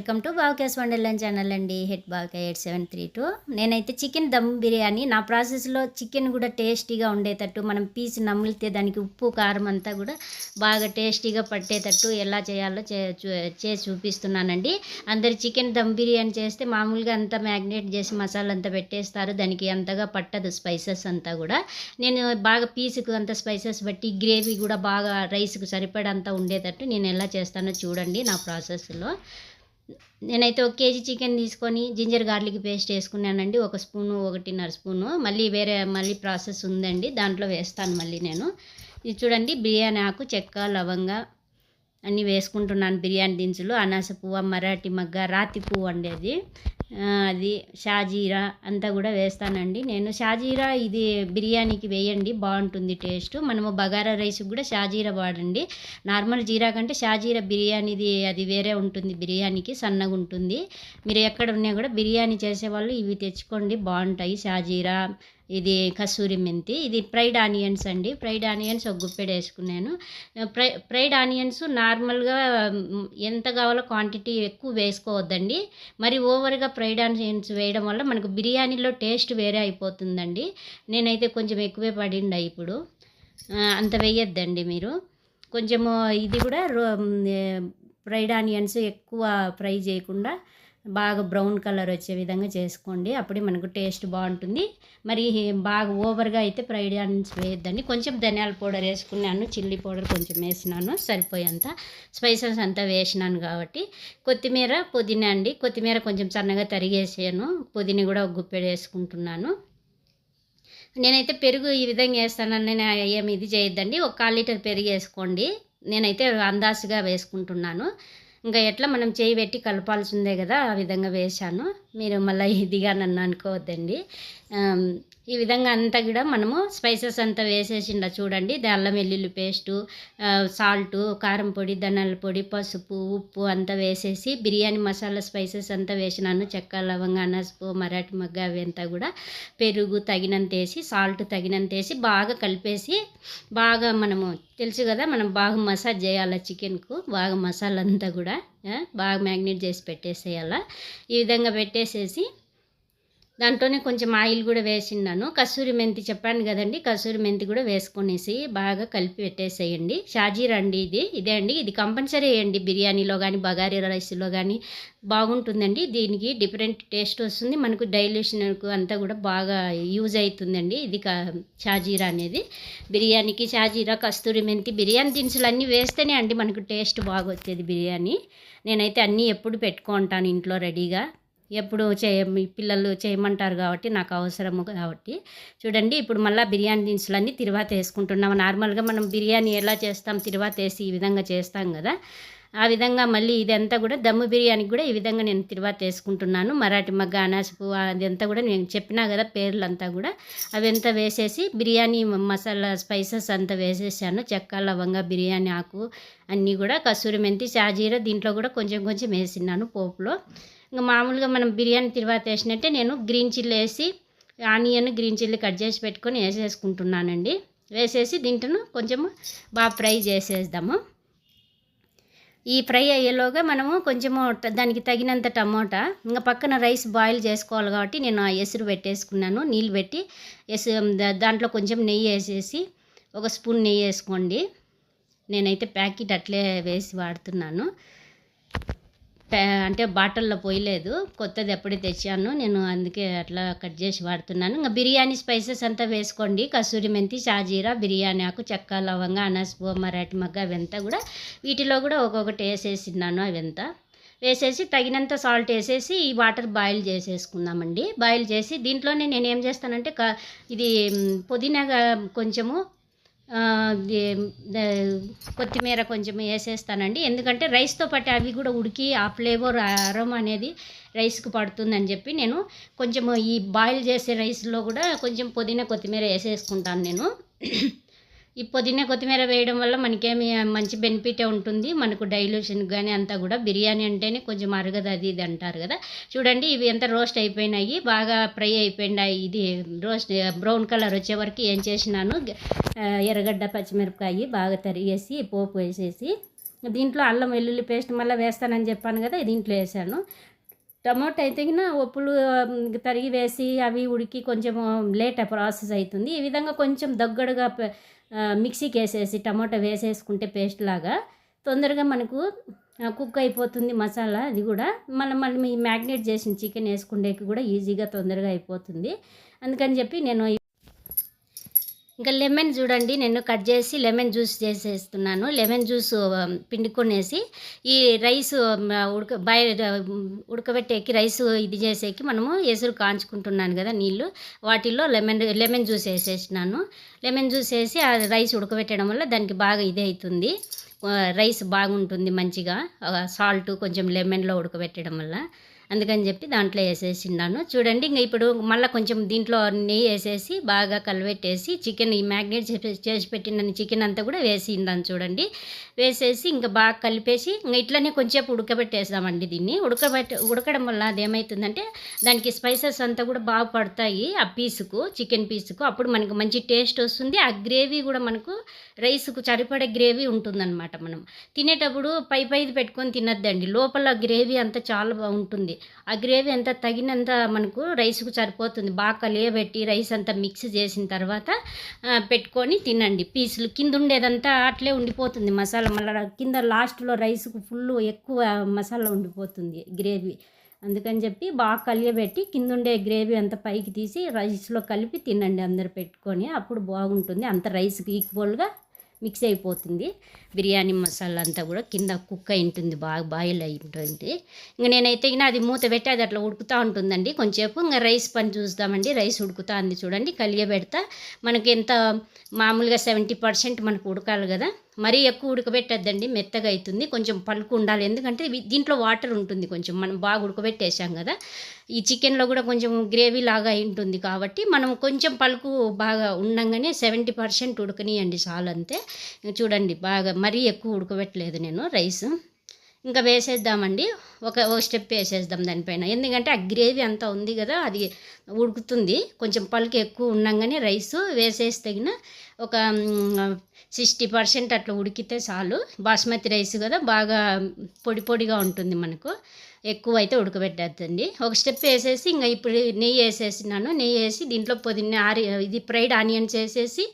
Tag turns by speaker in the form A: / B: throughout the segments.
A: Welcome to Bavakes wonderland channel అండి. Head Bavake eight seven three two. నేనైతే chicken dum biryani నా ప్రాసెస్లో చికెన్ కూడా టేస్టీగా ఉండేటట్టు మనం పీస్ నమిలితే దానికి ఉప్పు కారం అంతా కూడా బాగా టేస్టీగా పట్టేటట్టు ఎలా చేయాలో చే చూ- చేసి చూపిస్తున్నానండి. అందరు చికెన్ దమ్ బిర్యానీ చేస్తే మామూలుగా అంతా మ్యాగ్నేట్ చేసి మసాలా అంతా పెట్టేస్తారు. దానికి అంతగా పట్టదు స్పైసెస్ అంతా కూడా. నేను బాగా పీసుకు అంత స్పైసెస్ బట్టి గ్రేవీ కూడా బాగా రైస్కు సరిపడంత ఉండేటట్టు నేను ఎలా చేస్తానో చూడండి నా ప్రాసెస్లో. నేనైతే ఒక కేజీ చికెన్ తీసుకొని జింజర్ గార్లిక్ పేస్ట్ వేసుకున్నానండి. ఒక స్పూను ఒకటిన్నర స్పూను. మళ్ళీ వేరే మళ్ళీ ప్రాసెస్ ఉందండి. దాంట్లో వేస్తాను మళ్ళీ నేను. ఇది చూడండి బిర్యానీ ఆకు చెక్క లవంగ అన్నీ వేసుకుంటున్నాను. బిర్యానీ దినుసులు అనాస పువ్వు మరాఠీ మగ్గ రాతి పువ్వు అండి అది. అది షాజీరా అంతా కూడా వేస్తానండి. నేను షాజీరా ఇది బిర్యానీకి వేయండి బాగుంటుంది టేస్ట్. మనము బగారా రైస్కి కూడా షాజీరా వాడండి. నార్మల్ జీరా కంటే షాజీరా బిర్యానీది అది వేరే ఉంటుంది బిర్యానీకి సన్నగా ఉంటుంది. మీరు ఎక్కడ ఉన్నా కూడా బిర్యానీ చేసేవాళ్ళు ఇవి తెచ్చుకోండి బాగుంటాయి షాజీరా. ఇది కసూరి మెంతి ఇది ఫ్రైడ్ ఆనియన్స్ అండి. ఫ్రైడ్ ఆనియన్స్ ఒక గుప్పెడు వేసుకున్నాను. ఫ్రై ఫ్రైడ్ ఆనియన్స్ నార్మల్గా ఎంత కావాలో క్వాంటిటీ ఎక్కువ వేసుకోవద్దండి. మరి ఓవర్గా ఫ్రైడ్ ఆనియన్స్ వేయడం వల్ల మనకు బిర్యానీలో టేస్ట్ వేరే అయిపోతుందండి. నేనైతే కొంచెం ఎక్కువే పడిండ ఇప్పుడు. అంత వేయొద్దండి మీరు. కొంచెము ఇది కూడా రో ఫ్రైడ్ ఆనియన్స్ ఎక్కువ ఫ్రై చేయకుండా బాగా బ్రౌన్ కలర్ వచ్చే విధంగా చేసుకోండి. అప్పుడే మనకు టేస్ట్ బాగుంటుంది. మరి బాగా ఓవర్గా అయితే ఫ్రైడ్ ఆనియన్స్ వేయొద్దండి. కొంచెం ధనియాల పౌడర్ వేసుకున్నాను చిల్లీ పౌడర్ కొంచెం వేసినాను సరిపోయేంత. స్పైసెస్ అంతా వేసినాను కాబట్టి. కొత్తిమీర పుదీనా అండి. కొత్తిమీర కొంచెం సన్నగా తరిగేసాను. పుదీనా కూడా ఒక గుప్పెడు వేసుకుంటున్నాను. నేనైతే పెరుగు ఈ విధంగా వేస్తానని నేను ఏమి ఇది చేయొద్దండి. ఒక కాల్ లీటర్ పెరుగు వేసుకోండి. నేనైతే అందాసుగా వేసుకుంటున్నాను. ఇంకా ఎట్లా మనం చేయి పెట్టి కలపాల్సిందే కదా ఆ విధంగా వేశాను. మీరు మళ్ళీ ఇదిగా నన్ను అనుకోవద్దండి. ఈ విధంగా అంతా కూడా మనము స్పైసెస్ అంతా వేసేసిండ చూడండి. ఇది అల్లం వెల్లుల్లి పేస్టు సాల్టు కారం పొడి ధనియాల పొడి పసుపు ఉప్పు అంతా వేసేసి బిర్యానీ మసాలా స్పైసెస్ అంతా వేసినాను. చెక్క లవంగ అనసపు మరాఠీ మగ్గ అవి అంతా కూడా పెరుగు తగినంత వేసి సాల్ట్ తగినంత వేసి బాగా కలిపేసి బాగా మనము తెలుసు కదా మనం బాగా మసాజ్ చేయాలి చికెన్కు. బాగా మసాలా అంతా కూడా బాగా మ్యాగ్నేట్ చేసి పెట్టేసేయాల. ఈ విధంగా పెట్టే పెట్టేసేసి దాంట్లోనే కొంచెం ఆయిల్ కూడా వేసిన్నాను. కస్తూరి మెంతి చెప్పాను కదండి కస్తూరి మెంతి కూడా వేసుకునేసి బాగా కలిపి పెట్టేసేయండి. షాజీర్ అండి ఇది. ఇదే అండి. ఇది కంపల్సరీ వేయండి. బిర్యానీలో కానీ బగారీ రైస్లో కానీ బాగుంటుందండి. దీనికి డిఫరెంట్ టేస్ట్ వస్తుంది. మనకు డైల్యూషన్కు అంతా కూడా బాగా యూజ్ అవుతుందండి ఇది కా షాజీరా అనేది. బిర్యానీకి షాజీరా కస్తూరి మెంతి బిర్యానీ దినుసులు అన్నీ వేస్తేనే అండి మనకు టేస్ట్ బాగా వచ్చేది బిర్యానీ. నేనైతే అన్నీ ఎప్పుడు పెట్టుకుంటాను ఇంట్లో రెడీగా. ఎప్పుడు చేయ పిల్లలు చేయమంటారు కాబట్టి నాకు అవసరము కాబట్టి. చూడండి ఇప్పుడు మళ్ళీ బిర్యానీ దినుసులన్నీ తిరువాత వేసుకుంటున్నాము నార్మల్గా మనం బిర్యానీ ఎలా చేస్తాం తిరువాత వేసి ఈ విధంగా చేస్తాం కదా. ఆ విధంగా మళ్ళీ ఇదంతా కూడా దమ్ము బిర్యానీకి కూడా ఈ విధంగా నేను తిరువాత వేసుకుంటున్నాను. మరాఠీ మగ్గ అనాసపు అదంతా కూడా నేను చెప్పినా కదా పేర్లంతా కూడా. అవంతా వేసేసి బిర్యానీ మసాలా స్పైసెస్ అంతా వేసేసాను. చెక్క లవంగ బిర్యానీ ఆకు అన్నీ కూడా కసూరి మెంతి షాజీరా దీంట్లో కూడా కొంచెం కొంచెం వేసినాను పోపులో. ఇంకా మామూలుగా మనం బిర్యానీ తిరువాత వేసినట్టే నేను గ్రీన్ చిల్లీ వేసి ఆనియన్ గ్రీన్ చిల్లీ కట్ చేసి పెట్టుకొని వేసేసుకుంటున్నానండి. వేసేసి దీంట్లో కొంచెము బాగా ఫ్రై చేసేద్దాము. ఈ ఫ్రై అయ్యేలోగా మనము కొంచెము దానికి తగినంత టమోటా ఇంకా పక్కన రైస్ బాయిల్ చేసుకోవాలి కాబట్టి నేను ఆ ఎసురు పెట్టేసుకున్నాను. నీళ్ళు పెట్టి ఎసు దాంట్లో కొంచెం నెయ్యి వేసేసి ఒక స్పూన్ నెయ్యి వేసుకోండి. నేనైతే ప్యాకెట్ అట్లే వేసి వాడుతున్నాను. అంటే బాటిల్లో పోయలేదు. కొత్తది ఎప్పుడే తెచ్చాను. నేను అందుకే అట్లా కట్ చేసి వాడుతున్నాను. ఇంకా బిర్యానీ స్పైసెస్ అంతా వేసుకోండి. కసూరి మెంతి షాజీరా బిర్యానీ ఆకు చెక్క లవంగ అనసపు మరాఠీ మగ్గ అవంతా కూడా వీటిలో కూడా ఒక్కొక్కటి వేసేసిన్నాను అవంతా. వేసేసి తగినంత సాల్ట్ వేసేసి ఈ వాటర్ బాయిల్ చేసేసుకుందామండి. బాయిల్ చేసి దీంట్లోనే నేను ఏం చేస్తానంటే ఇది పుదీనా కొంచెము కొత్తిమీర కొంచెం వేసేస్తానండి. ఎందుకంటే రైస్తో పాటు అవి కూడా ఉడికి ఆ ఫ్లేవర్ అరమ అనేది రైస్కి పడుతుందని చెప్పి నేను కొంచెం ఈ బాయిల్ చేసే రైస్లో కూడా కొంచెం పుదీనా కొత్తిమీర వేసేసుకుంటాను నేను. ఈ పుదీనా కొత్తిమీర వేయడం వల్ల మనకేమి మంచి బెనిఫిటే ఉంటుంది. మనకు డైల్యూషన్ కానీ అంతా కూడా బిర్యానీ అంటేనే కొంచెం అరగదు అది ఇది అంటారు కదా. చూడండి ఇవి ఎంత రోస్ట్ అయిపోయినాయి. బాగా ఫ్రై అయిపోయినాయి ఇది రోస్ట్ బ్రౌన్ కలర్ వచ్చే వరకు ఏం చేసినాను? ఎర్రగడ్డ పచ్చిమిరపకాయ బాగా తరిగేసి పోపు వేసేసి దీంట్లో అల్లం వెల్లుల్లి పేస్ట్ మళ్ళీ వేస్తానని చెప్పాను కదా దీంట్లో వేసాను. టమోటా అయితే ఒప్పులు తరిగి వేసి అవి ఉడికి కొంచెం లేట్ ప్రాసెస్ అవుతుంది ఈ విధంగా కొంచెం దగ్గరగా మిక్సీకి వేసేసి టమోటా వేసేసుకుంటే పేస్ట్ లాగా తొందరగా మనకు కుక్ అయిపోతుంది మసాలా అది కూడా. మనం మనం ఈ మ్యాగ్నేట్ చేసిన చికెన్ వేసుకుండేకి కూడా ఈజీగా తొందరగా అయిపోతుంది. అందుకని చెప్పి నేను ఇంకా లెమన్ చూడండి నేను కట్ చేసి లెమన్ జ్యూస్ చేసేస్తున్నాను. లెమన్ జ్యూస్ పిండుకొనేసి ఈ రైస్ ఉడక బయ ఉడకబెట్టేకి రైస్ ఇది చేసేకి మనము ఎసురు కాంచుకుంటున్నాను కదా నీళ్ళు. వాటిల్లో లెమన్ లెమన్ జ్యూస్ వేసేసినాను. లెమన్ జ్యూస్ వేసి ఆ రైస్ ఉడకబెట్టడం వల్ల దానికి బాగా ఇది అవుతుంది. రైస్ బాగుంటుంది మంచిగా. సాల్ట్ కొంచెం లెమన్లో ఉడకబెట్టడం వల్ల. అందుకని చెప్పి దాంట్లో వేసేసిన్నాను చూడండి ఇంకా ఇప్పుడు మళ్ళీ కొంచెం దీంట్లో నెయ్యి వేసేసి బాగా కలబెట్టేసి చికెన్ ఈ మ్యాగ్నేట్ చేసి- పెట్టిన చికెన్ అంతా కూడా వేసిండాను చూడండి. వేసేసి ఇంకా బాగా కలిపేసి ఇంకా ఇట్లనే కొంచెం ఉడకబెట్టేసామండి దీన్ని. ఉడకబెట్ట ఉడకడం వల్ల అదేమవుతుందంటే దానికి స్పైసెస్ అంతా కూడా బాగా పడతాయి ఆ పీసుకు చికెన్ పీసుకు. అప్పుడు మనకు మంచి టేస్ట్ వస్తుంది. ఆ గ్రేవీ కూడా మనకు రైస్కు సరిపడే గ్రేవీ ఉంటుందన్నమాట మనం. తినేటప్పుడు పై పైది పెట్టుకొని తినద్దండి. లోపల గ్రేవీ అంతా చాలా బాగుంటుంది. ఆ గ్రేవీ అంతా తగినంత మనకు రైస్కు సరిపోతుంది. బాగా కలియబెట్టి రైస్ అంతా మిక్స్ చేసిన తర్వాత పెట్టుకొని తినండి. పీసులు కింద ఉండేదంతా అట్లే ఉండిపోతుంది మసాలా. మళ్ళీ కింద లాస్ట్లో రైస్కు ఫుల్ ఎక్కువ మసాలా ఉండిపోతుంది గ్రేవీ. అందుకని చెప్పి బాగా కలియబెట్టి కింద ఉండే గ్రేవీ అంతా పైకి తీసి రైస్లో కలిపి తినండి అందరు పెట్టుకొని. అప్పుడు బాగుంటుంది. అంత రైస్కి ఈక్వల్గా మిక్స్ అయిపోతుంది. బిర్యానీ మసాలా అంతా కూడా కింద కుక్ అయి ఉంటుంది బాగా బాయిల్ అయి ఉంటుంది ఇంకా నేనైతే ఇంకా అది మూత పెట్టి అది అట్లా ఉడుకుతూ ఉంటుందండి. కొంచెంసేపు ఇంకా రైస్ పని చూద్దామండి రైస్ ఉడుకుతా ఉంది చూడండి. కలియబెడతా. మనకి ఎంత మామూలుగా సెవెంటీ పర్సెంట్ మనకు ఉడకాలి కదా. మరీ ఎక్కువ ఉడకబెట్టద్దండి మెత్తగా అవుతుంది కొంచెం పలుకు ఉండాలి. ఎందుకంటే దీంట్లో వాటర్ ఉంటుంది కొంచెం. మనం బాగా ఉడకబెట్టేసాం కదా. ఈ చికెన్లో కూడా కొంచెం గ్రేవీ లాగా ఉంటుంది కాబట్టి మనం కొంచెం పలుకు బాగా ఉండగానే సెవెంటీ పర్సెంట్ ఉడకనియండి చాలు అంతే. చూడండి బాగా మరీ ఎక్కువ ఉడకబెట్టలేదు నేను రైస్. ఇంకా వేసేద్దామండి. ఒక ఒక స్టెప్ వేసేద్దాం దానిపైన. ఎందుకంటే ఆ గ్రేవీ అంతా ఉంది కదా అది ఉడుకుతుంది. కొంచెం పలుకు ఎక్కువ ఉండగానే రైస్ వేసేసి తగిన ఒక సిక్స్టీ పర్సెంట్ అట్లా ఉడికితే చాలు. బాస్మతి రైస్ కదా బాగా పొడి పొడిగా ఉంటుంది మనకు. ఎక్కువ అయితే ఉడకబెట్టద్దండి. ఒక స్టెప్ వేసేసి ఇంకా ఇప్పుడు నెయ్యి వేసేసినాను. నెయ్యి వేసి దీంట్లో పుదీనా ఆరి ఇది ఫ్రైడ్ ఆనియన్స్ వేసేసి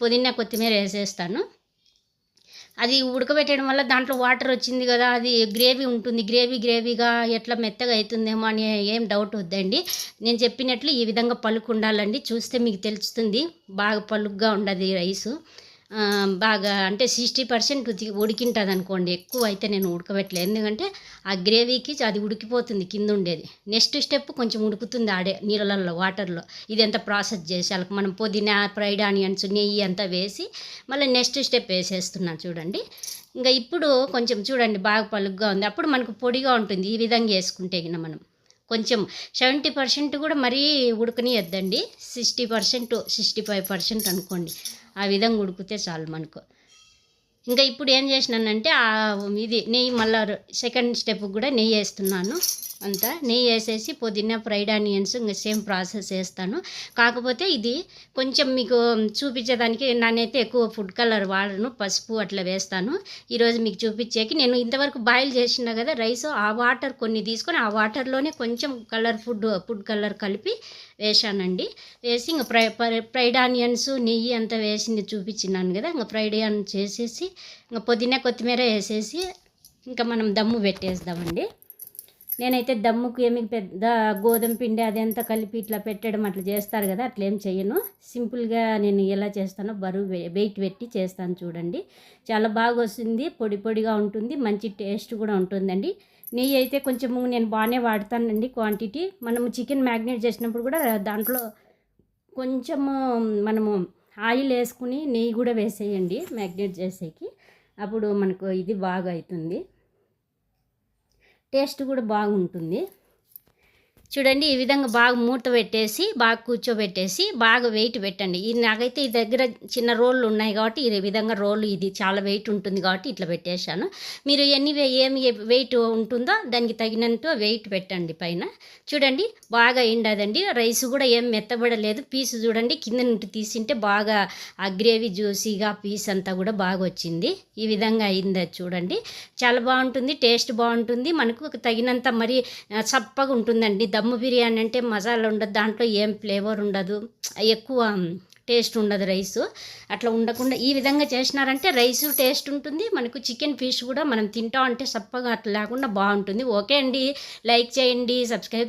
A: పుదీనా కొత్తిమీర వేసేస్తాను. అది ఉడకబెట్టడం వల్ల దాంట్లో వాటర్ వచ్చింది కదా అది గ్రేవీ ఉంటుంది. గ్రేవీ గ్రేవీగా ఎట్లా మెత్తగా అవుతుందేమో అని ఏం డౌట్ వద్దండి. నేను చెప్పినట్లు ఈ విధంగా పలుకు ఉండాలండి. చూస్తే మీకు తెలుస్తుంది. బాగా పలుగ్గా ఉండదు రైసు. బాగా అంటే సిక్స్టీ పర్సెంట్ ఉడికింటుంది అనుకోండి ఎక్కువ అయితే నేను ఉడకబెట్టలేదు. ఎందుకంటే ఆ గ్రేవీకి అది ఉడికిపోతుంది కింద ఉండేది. నెక్స్ట్ స్టెప్ కొంచెం ఉడుకుతుంది ఆడే నీళ్ళల్లో వాటర్లో. ఇదంతా ప్రాసెస్ చేసి వాళ్ళకి మనం పుదీనా ఫ్రైడ్ ఆనియన్స్ నెయ్యి అంతా వేసి మళ్ళీ నెక్స్ట్ స్టెప్ వేసేస్తున్నాను చూడండి. ఇంకా ఇప్పుడు కొంచెం చూడండి బాగా పలుగ్గా ఉంది. అప్పుడు మనకు పొడిగా ఉంటుంది. ఈ విధంగా వేసుకుంటే మనం. కొంచెం సెవెంటీ పర్సెంట్ కూడా మరీ ఉడకనియద్దండి. Sixty percent sixty five percent అనుకోండి. ఆ విధంగా ఉడికితే చాలు మనకు. ఇంకా ఇప్పుడు ఏం చేసినానంటే ఇది నెయ్యి మళ్ళా సెకండ్ స్టెప్ కూడా నెయ్యి వేస్తున్నాను. అంతా నెయ్యి వేసేసి పుదీనా ఫ్రైడ్ ఆనియన్స్ ఇంకా సేమ్ ప్రాసెస్ వేస్తాను. కాకపోతే ఇది కొంచెం మీకు చూపించేదానికి నేనైతే ఎక్కువ ఫుడ్ కలర్ వాడను పసుపు అట్లా వేస్తాను. ఈరోజు మీకు చూపించేకి నేను ఇంతవరకు బాయిల్ చేసిన కదా రైస్ ఆ వాటర్ కొన్ని తీసుకొని ఆ వాటర్లోనే కొంచెం కలర్ ఫుడ్ ఫుడ్ కలర్ కలిపి వేసానండి వేసి ఇంకా ఫ్రై ఫ్రైడ్ ఆనియన్స్ నెయ్యి అంతా వేసింది చూపించినాను కదా ఇంకా ఫ్రైడ్ ఆనియన్స్ వేసేసి ఇంకా పుదీనా కొత్తిమీర వేసేసి ఇంకా మనం దమ్ము పెట్టేద్దామండి. నేనైతే దమ్ముకు ఏమి పెద్ద గోధుమ పిండి అదంతా కలిపి ఇట్లా పెట్టడం అట్లా చేస్తారు కదా అట్లా ఏం చేయను సింపుల్గా నేను ఎలా చేస్తానో బరువు వెయిట్ పెట్టి చేస్తాను చూడండి. చాలా బాగా వస్తుంది పొడి పొడిగా ఉంటుంది మంచి టేస్ట్ కూడా ఉంటుందండి. నెయ్యి అయితే కొంచెము నేను బాగానే వాడతానండి క్వాంటిటీ. మనము చికెన్ మ్యాగ్నేట్ చేసినప్పుడు కూడా దాంట్లో కొంచెము మనము ఆయిల్ వేసుకుని నెయ్యి కూడా వేసేయండి మ్యాగ్నేట్ చేసేకి. అప్పుడు మనకు ఇది బాగా అవుతుంది. టేస్ట్ కూడా బాగుంటుంది. చూడండి ఈ విధంగా బాగా మూత పెట్టేసి బాగా కూర్చోబెట్టేసి బాగా వెయిట్ పెట్టండి. ఇది నాకైతే ఈ దగ్గర చిన్న రోళ్ళు ఉన్నాయి కాబట్టి ఈ విధంగా రోళ్ళు ఇది చాలా వెయిట్ ఉంటుంది కాబట్టి ఇట్లా పెట్టేశాను. మీరు ఎన్ని వే- ఏమి వెయిట్ ఉంటుందో దానికి తగినంత వెయిట్ పెట్టండి పైన. చూడండి బాగా ఎండదండి. రైస్ కూడా ఏం మెత్తబడలేదు. పీస్ చూడండి కింద నుండి తీసింటే బాగా ఆ గ్రేవీ జ్యూసీగా పీస్ అంతా కూడా బాగా వచ్చింది. ఈ విధంగా అయింది చూడండి. చాలా బాగుంటుంది టేస్ట్ బాగుంటుంది. మనకు తగినంత మరి చప్పగా ఉంటుందండి. దమ్ బిర్యానీ అంటే మసాలా ఉండదు. దాంట్లో ఏం ఫ్లేవర్ ఉండదు. ఎక్కువ టేస్ట్ ఉండదు రైస్. అట్లా ఉండకుండా ఈ విధంగా చేసినారంటే రైస్ టేస్ట్ ఉంటుంది. మనకు చికెన్ ఫిష్ కూడా మనం తింటాం అంటే చప్పగా అట్లా లేకుండా బాగుంటుంది. ఓకే అండి. లైక్ చేయండి. సబ్స్క్రైబ్